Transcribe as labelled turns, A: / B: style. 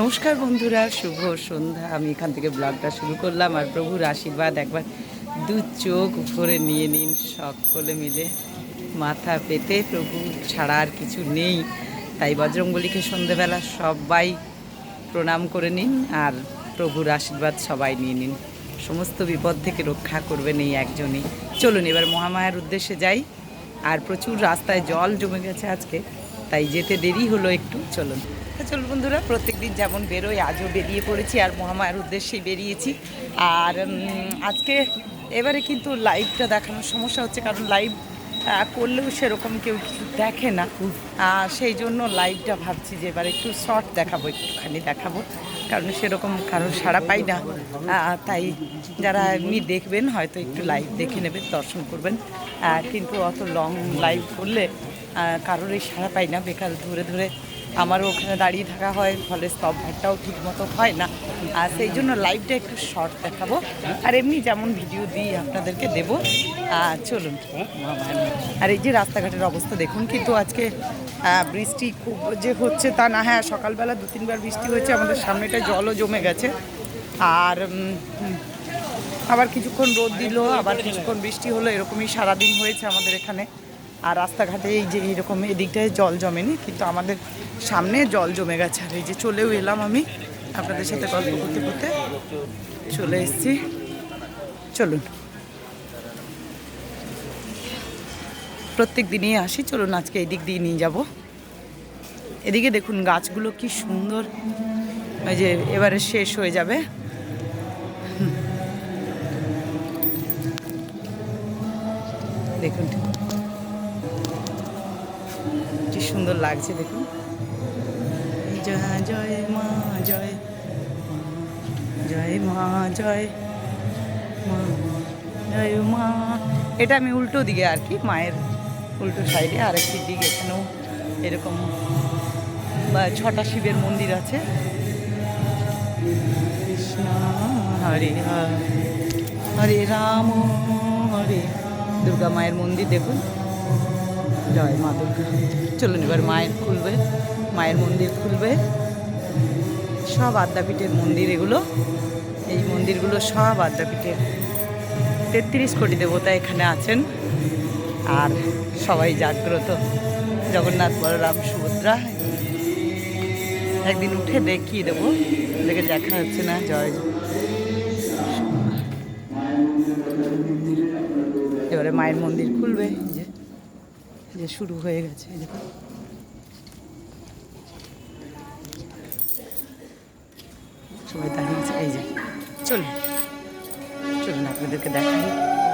A: নমস্কার বন্ধুরা, শুভ সন্ধ্যা। আমি এখান থেকে ব্লগটা শুরু করলাম আর প্রভুর আশীর্বাদ একবার দু চোখ ভরে নিয়ে নিন সকলে মিলে। মাথা পেতে প্রভু ছাড়া আর কিছু নেই। তাই বজরঙ্গলিকে সন্ধেবেলা সবাই প্রণাম করে নিন আর প্রভুর আশীর্বাদ সবাই নিয়ে নিন। সমস্ত বিপদ থেকে রক্ষা করবেন এই একজনই। চলুন এবার মহামায়ার উদ্দেশ্যে যাই। আর প্রচুর রাস্তায় জল জমে গেছে আজকে। তাই যেতে দেরি হলো একটু, চলুন। তো চলুন বন্ধুরা, প্রত্যেকদিন যেমন বেরোয় আজও বেরিয়ে পড়েছি আর মহামায়ার উদ্দেশ্যেই বেরিয়েছি। আর আজকে এবারে কিন্তু লাইভটা দেখানোর সমস্যা হচ্ছে, কারণ লাইভ করলেও সেরকম কেউ কিছু দেখে না। সেই জন্য লাইভটা ভাবছি যে এবার একটু শর্ট দেখাবো, একটুখানি দেখাবো। কারণ সেরকম কারও সাড়া পাই না। তাই যারা এমনি দেখবেন, হয়তো একটু লাইভ দেখে নেবেন, দর্শন করবেন। কিন্তু অত লং লাইভ করলে আহ, কারোর এই সাড়া পাই না বেকার ধরে ধরে আমারও ওখানে দাঁড়িয়ে থাকা হয় ফলে স্তবভারটাও ঠিক মতো হয় না। আর সেই জন্য লাইভটা একটু শর্ট দেখাবো। আর এমনি যেমন ভিডিও দিই আপনাদেরকে দেবো। আর চলুন। আর এই যে রাস্তাঘাটের অবস্থা দেখুন কিন্তু আজকে বৃষ্টি খুব যে হচ্ছে তা না হ্যাঁ সকালবেলা দু তিনবার বৃষ্টি হয়েছে আমাদের সামনেটা জলও জমে গেছে। আর আবার কিছুক্ষণ রোদ দিল আবার কিছুক্ষণ বৃষ্টি হলো এরকমই সারাদিন হয়েছে আমাদের এখানে। আর রাস্তাঘাটে এই যে এইরকম এদিকটায় জল জমেনি, কিন্তু আমাদের সামনে জল জমে গেছে। আর এই যে চলেও এলাম আমি আপনাদের সাথে গল্প করতে করতে। চলে এসছি। চলুন। প্রত্যেক দিনই আসি। চলুন আজকে এই দিক দিয়ে নিয়ে যাব। এদিকে দেখুন গাছগুলো কি সুন্দর। ওই যে এবারে শেষ হয়ে যাবে। দেখুন। সুন্দর লাগছে দেখুন। জয় জয় মা, জয়। জয় মা জয় মা জয় মা। এটা আমি উল্টো দিকে আর কি, মায়ের উল্টো সাইডে আর একটি দিক এখানেও এরকম বা ছটা শিবের মন্দির আছে। কৃষ্ণ, হরে হরে হরে রাম, হরে দুর্গা মায়ের মন্দির দেখুন। জয় মা দুর্গা চলুন এবার মায়ের খুলবে, মায়ের মন্দির খুলবে। সব আদ্যাপীঠের মন্দির এগুলো, এই মন্দিরগুলো সব আদ্যাপীঠের। তেত্রিশ কোটি দেবতা এখানে আছেন, আর সবাই জাগ্রত। জগন্নাথ, বলরাম, সুভদ্রা। একদিন উঠে দেখিয়ে দেবো, দেখে দেখা হচ্ছে না, জয়। এবারে মায়ের মন্দির খুলবে যে। যে শুরু হয়ে গেছে দেখুন। সবাই দাঁড়িয়েছে এই যে। চলুন। চলুন আপনাদেরকে দেখাই।